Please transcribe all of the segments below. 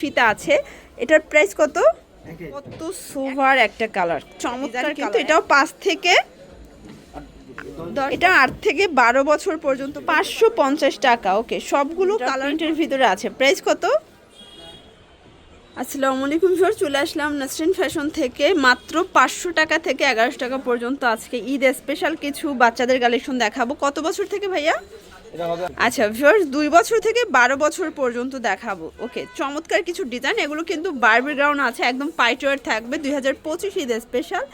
ফিতা আছে। এটার প্রাইস কত? কত সুভার একটা কালার চমৎকার কিন্তু এটাও পাঁচ থেকে এটা আট থেকে বারো বছর পর্যন্ত পাঁচশো পঞ্চাশ টাকা। ওকে সবগুলো কালার ভিতরে আছে। প্রাইস কত? আসসালামু আলাইকুম সর চলে আসলাম নাসরিন ফ্যাশন থেকে। মাত্র পাঁচশো টাকা থেকে এগারোশো টাকা পর্যন্ত আজকে ঈদ স্পেশাল কিছু বাচ্চাদের কালেকশন দেখাবো। কত বছর থেকে ভাইয়া? আচ্ছা ভিউয়ার্স দুই বছর থেকে বারো বছর পর্যন্ত দেখাবো। ওকে চমৎকার কিছু ডিজাইন এগুলো কিন্তু বার্বি গ্রাউন্ড আছে একদম পাইটওয়ার থাকবে। দুই হাজার পঁচিশ ঈদ স্পেশাল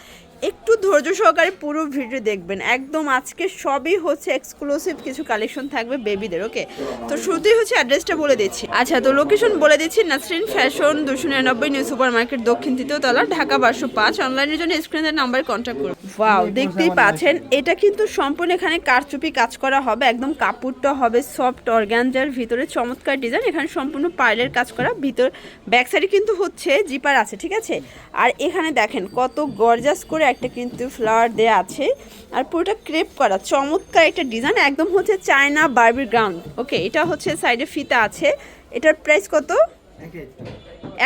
একটু ধৈর্য সহকারে পুরো ভিডিও দেখবেন। একদম আজকে সবই হচ্ছে এক্সক্লুসিভ কিছু কালেকশন থাকবে বেবিদের ওকে তো শুরুতেই হচ্ছে অ্যাড্রেসটা বলে দিচ্ছি। আচ্ছা তো লোকেশন বলে দিচ্ছি নাসরিন ফ্যাশন দুশো নিরানব্বই নিউ সুপার মার্কেট দক্ষিণ তৃতীয় তলা ঢাকা বারোশো পাঁচ। অনলাইনের জন্য স্ক্রিনের নাম্বার কন্ট্যাক্ট করুন। ওয়াও দেখতেই পাচ্ছেন এটা কিন্তু সম্পূর্ণ এখানে কারচুপি কাজ করা হবে একদম কাপড়টা হবে সফট অর্গানজার ভিতরে চমৎকার ডিজাইন এখানে সম্পূর্ণ পার্লের কাজ করা ভিতর ব্যাক সাইডে কিন্তু হচ্ছে জিপার আছে ঠিক আছে? আর এখানে দেখেন কত গর্জাস করে একটা কিন্তু ফ্লাওয়ার দেয়া আছে। আর পুরোটা ক্রেপ করা চমৎকার একটা ডিজাইন একদম হচ্ছে চায়না বার্বির গ্রাউন্ড ওকে এটা হচ্ছে সাইডে ফিতা আছে। এটার প্রাইস কত?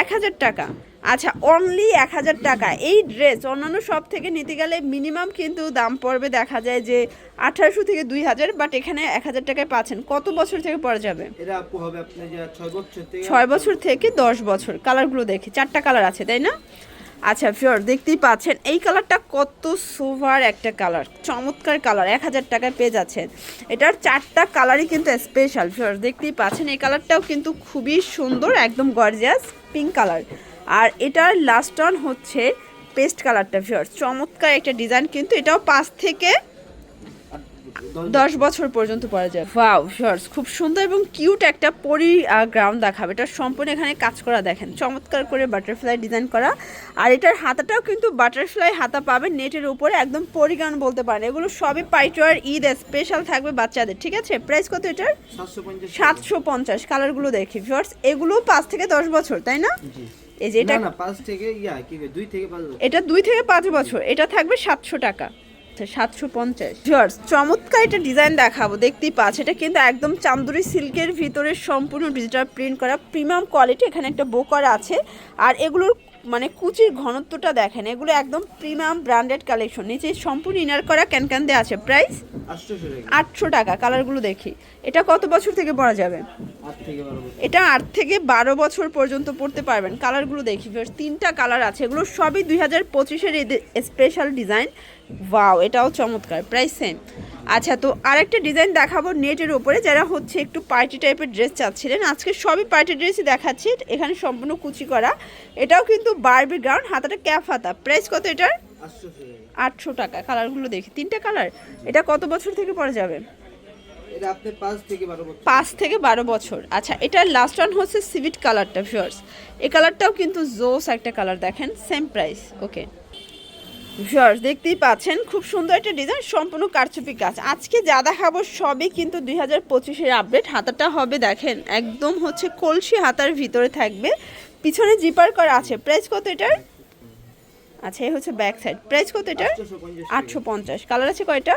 এক হাজার টাকা। আচ্ছা অনলি এক হাজার টাকা। এই ড্রেস অন্যান্য সব থেকে নিতে গেলে মিনিমাম কিন্তু দাম পড়বে দেখা যায় যে আঠারোশো থেকে দুই হাজার বাট এখানে এক হাজার টাকায় পাচ্ছেন। কত বছর থেকে পড়া যাবে? ছয় বছর থেকে দশ বছর। কালারগুলো দেখি চারটা কালার আছে তাই না? আচ্ছা ফিওর দেখতেই পাচ্ছেন, এই কালারটা কত সোভার একটা কালার চমৎকার কালার এক হাজার টাকায় পেয়ে যাচ্ছেন। এটার চারটা কালারই কিন্তু স্পেশাল ফিওর দেখতেই পাচ্ছেন, এই কালারটাও কিন্তু খুবই সুন্দর, একদম গর্জিয়াস পিঙ্ক কালার আর এটার লাস্ট অন হচ্ছে পেস্ট কালারটা ফিওর চমৎকার একটা ডিজাইন কিন্তু এটাও পাঁচ থেকে দশ বছর পর্যন্ত পরা যায়। ওয়াও শর্টস খুব সুন্দর এবং কিউট একটা পরি গ্রাউন্ড দেখাবে। এটা সম্পূর্ণ এখানে কাজ করা দেখেন। চমৎকার করে বাটারফ্লাই ডিজাইন করা। আর এটার হাতাটাও কিন্তু বাটারফ্লাই হাতা পাবে নেটের উপরে একদম পরিগান বলতে পারেন। এগুলো সবই পাইটোয়ার ঈদ স্পেশাল থাকবে বাচ্চাদের ঠিক আছে? প্রাইস কত এটার? সাতশো পঞ্চাশ। কালারগুলো দেখি। ভিউয়ার্স এগুলো পাঁচ থেকে দশ বছর তাই না? এই যে এটা না না পাঁচ থেকে ইয়া কি দুই থেকে পাঁচ এটা দুই থেকে পাঁচ বছর এটা থাকবে সাতশো টাকা। সাতশো পঞ্চাশ। জর্জ চমৎকার একটা ডিজাইন দেখাবো দেখতেই পাচ্ছ। এটা কিন্তু একদম চান্দুরি সিল্কের ভিতরে সম্পূর্ণ ডিজিটাল প্রিন্ট করা প্রিমিয়াম কোয়ালিটি এখানে একটা বো করা আছে। আর এগুলোর মানে কুচির ঘনত্বটা দেখেন এগুলো একদম প্রিমিয়াম ব্র্যান্ডেড কালেকশন নিচে সম্পূর্ণ ইনার করা ক্যান ক্যান দেওয়া আছে প্রাইস আটশো টাকা কালারগুলো দেখি। এটা কত বছর থেকে পরা যাবে? এটা আট থেকে বারো বছর পর্যন্ত পড়তে পারবেন। কালারগুলো দেখি তিনটা কালার আছে। এগুলো সবই দুই হাজার পঁচিশের স্পেশাল ডিজাইন ওয়াও এটাও চমৎকার। প্রাইস সেম আচ্ছা তো আরেকটা ডিজাইন দেখাবো নেটের উপরে যারা হচ্ছে একটু পার্টি টাইপের ড্রেস চাচ্ছিলেন। আজকে সবই পার্টি ড্রেসই দেখাচ্ছি এখানে সম্পূর্ণ কুচি করা। এটাও কিন্তু বারবি গ্রাউন্ড হাতাটা ক্যাপ হাতা। প্রাইস কত এটার? আটশো টাকা। কালারগুলো দেখি। তিনটা কালার এটা কত বছর থেকে পরা যাবে? পাঁচ থেকে বারো বছর। আচ্ছা এটার লাস্ট ওয়ান হচ্ছে সিভিট কালারটা ভিউয়ার্স এই কালারটাও কিন্তু জোস একটা কালার দেখেন সেম প্রাইস ওকে ভিউয়ার্স দেখতেই পাচ্ছেন খুব সুন্দর একটা ডিজাইন সম্পূর্ণ কারচুপি কাজ। আজকে যা দেখাবো সবই কিন্তু দুই হাজার পঁচিশের আপডেট হাতাটা হবে দেখেন একদম হচ্ছে কলসি হাতার ভিতরে থাকবে। পিছনে জিপার করা আছে। প্রাইস কত এটার? আচ্ছা এই হচ্ছে ব্যাক সাইড প্রাইস কত এটার? আটশো পঞ্চাশ। কালার আছে কয়টা?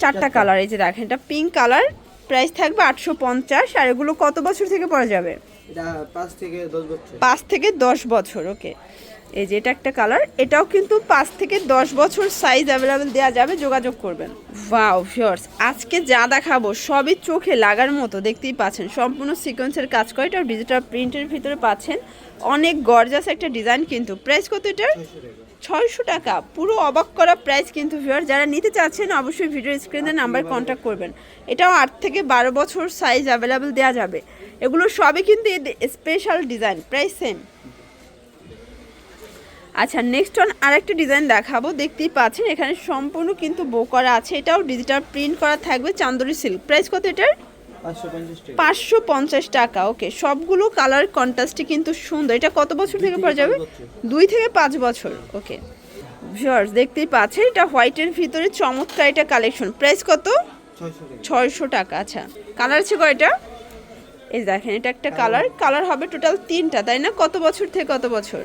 চারটা কালার এই যে দেখেন এটা পিঙ্ক কালার প্রাইস থাকবে আটশো পঞ্চাশ। আর এগুলো কত বছর থেকে পরা যাবে? পাঁচ থেকে দশ বছর। পাঁচ থেকে দশ বছর ওকে এই যে এটা একটা কালার এটাও কিন্তু পাঁচ থেকে দশ বছর সাইজ অ্যাভেলেবেল দেওয়া যাবে, যোগাযোগ করবেন। ওয়াও ফিওর্স আজকে যা দেখাবো সবই চোখে লাগার মতো, দেখতেই পাচ্ছেন। সম্পূর্ণ সিকোয়েন্সের কাজ করে, এটাও ডিজিটাল প্রিন্টের ভিতরে পাচ্ছেন। অনেক গর্জাস একটা ডিজাইন কিন্তু। প্রাইস কত এটার? ছয়শো টাকা। পুরো অবাক করা প্রাইস কিন্তু ভিউয়ার যারা নিতে চাচ্ছেন, অবশ্যই ভিডিও স্ক্রিনে নাম্বার কন্ট্যাক্ট করবেন। এটাও আট থেকে বারো বছর সাইজ অ্যাভেলেবেল দেওয়া যাবে। এগুলো সবই কিন্তু স্পেশাল ডিজাইন প্রাইস সেম আচ্ছা নেক্সট অন আরেকটা ডিজাইন দেখাবো। দেখতেই পাচ্ছেন এখানে সম্পূর্ণ কিন্তু বো করা আছে। এটাও ডিজিটাল প্রিন্ট করা থাকবে চান্দরি সিল্ক প্রাইস কত এটার? পাঁচশো পঞ্চাশ টাকা। ওকে সবগুলো কালার কন্ট্রাস্টই কিন্তু সুন্দর। এটা কত বছর থেকে পড়া যাবে? দুই থেকে পাঁচ বছর ওকে ভিউয়ার্স দেখতেই পাচ্ছেন এটা হোয়াইটের ভিতরে চমৎকার এটা কালেকশন প্রাইস কত? ছয়শো টাকা। আচ্ছা। কালার আছে কয়টা? এই দেখেন এটা একটা কালার কালার হবে টোটাল তিনটা তাই না? কত বছর থেকে কত বছর?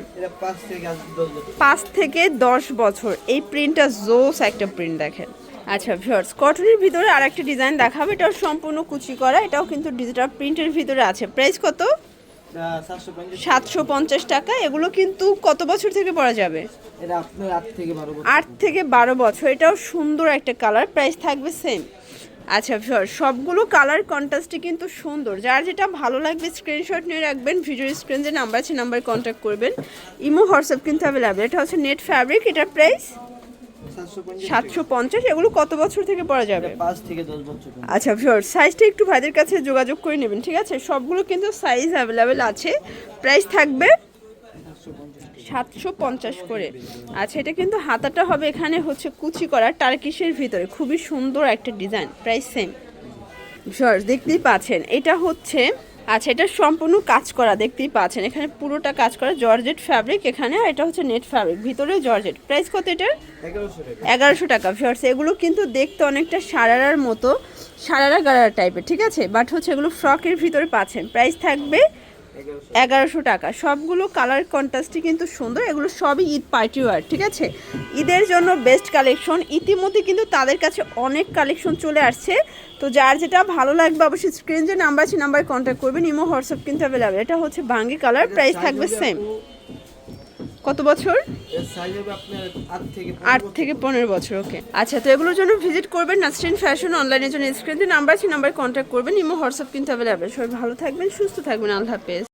পাঁচ থেকে দশ বছর। এই প্রিন্টটা জোস একটা প্রিন্ট দেখেন। আচ্ছা ভিউয়ার্স কটনের ভিতরে আরেকটা ডিজাইন দেখাবে। এটাও সম্পূর্ণ কুচি করা এটাও কিন্তু ডিজিটাল প্রিন্টের ভিতরে আছে। প্রাইস কত? সাতশো পঞ্চাশ টাকা। এগুলো কিন্তু কত বছর থেকে পরা যাবে? আট থেকে বারো বছর। আট থেকে বারো বছর। এটাও সুন্দর একটা কালার প্রাইস থাকবে সেম আচ্ছা ভিউয়ার সবগুলো কালার কন্ট্রাস্টই কিন্তু সুন্দর। যার যেটা ভালো লাগবে স্ক্রিনশট নিয়ে রাখবেন ভিডিও স্ক্রিন যে নাম্বার আছে নাম্বারে কন্ট্যাক্ট করবেন। ইমো হোয়াটসঅ্যাপ কিন্তু অ্যাভেলেবেল এটা হচ্ছে নেট ফ্যাব্রিক এটার প্রাইস সাতশো পঞ্চাশ। এগুলো কত বছর থেকে পরা যাবে? আচ্ছা ভিউয়ার সাইজটা একটু ভাইদের কাছে যোগাযোগ করে নেবেন ঠিক আছে? সবগুলো কিন্তু সাইজ অ্যাভেলেবেল আছে। প্রাইস থাকবে সাতশো পঞ্চাশ করে। আচ্ছা এটা কিন্তু হাতাটা হবে এখানে হচ্ছে কুচি করা টার্কিশের ভিতরে। খুবই সুন্দর একটা ডিজাইন প্রাইস সেম শর্ট দেখতেই পাচ্ছেন এটা হচ্ছে আচ্ছা এটা সম্পূর্ণ কাজ করা দেখতেই পাচ্ছেন। এখানে পুরোটা কাজ করা জর্জেট ফ্যাব্রিক এখানে আর এটা হচ্ছে নেট ফ্যাব্রিক ভিতরে জর্জেট। প্রাইস কত এটার? এগারোশো টাকা। এগারোশো টাকা। ভিউয়ার্স এগুলো কিন্তু দেখতে অনেকটা সারারার মতো সারারা গারারা টাইপের ঠিক আছে? বাট হচ্ছে এগুলো ফ্রকের ভিতরে পাচ্ছেন। প্রাইস থাকবে এগারোশো টাকা। সবগুলো কালার কন্ট্রাস্টই কিন্তু সুন্দর। এগুলো সবই ঈদ পার্টি ওয়ার ঠিক আছে? ঈদের জন্য বেস্ট কালেকশন ইতিমধ্যে কিন্তু তাদের কাছে অনেক কালেকশন চলে আসছে। তো যার যেটা ভালো লাগবে অবশ্যই স্ক্রিন যে নাম্বার আছে নাম্বারে কন্ট্যাক্ট করবেন। ইমো হোয়াটসঅ্যাপ কিন্তু অ্যাভেলেবেল এটা হচ্ছে ভাঙ্গি কালার প্রাইস থাকবে সেম কত বছর? আট থেকে পনেরো বছর। ওকে আচ্ছা তো এগুলোর জন্য ভিজিট করবেন নাসরিন ফ্যাশন অনলাইনের জন্য স্ক্রিন নাম্বার আছে নাম্বারে কন্ট্যাক্ট করবেন। ইমো হোয়াটসঅ্যাপ কিন্তু অ্যাভেলেবেল সবাই ভালো থাকবেন সুস্থ থাকবেন। আল্লাহ হাফেজ।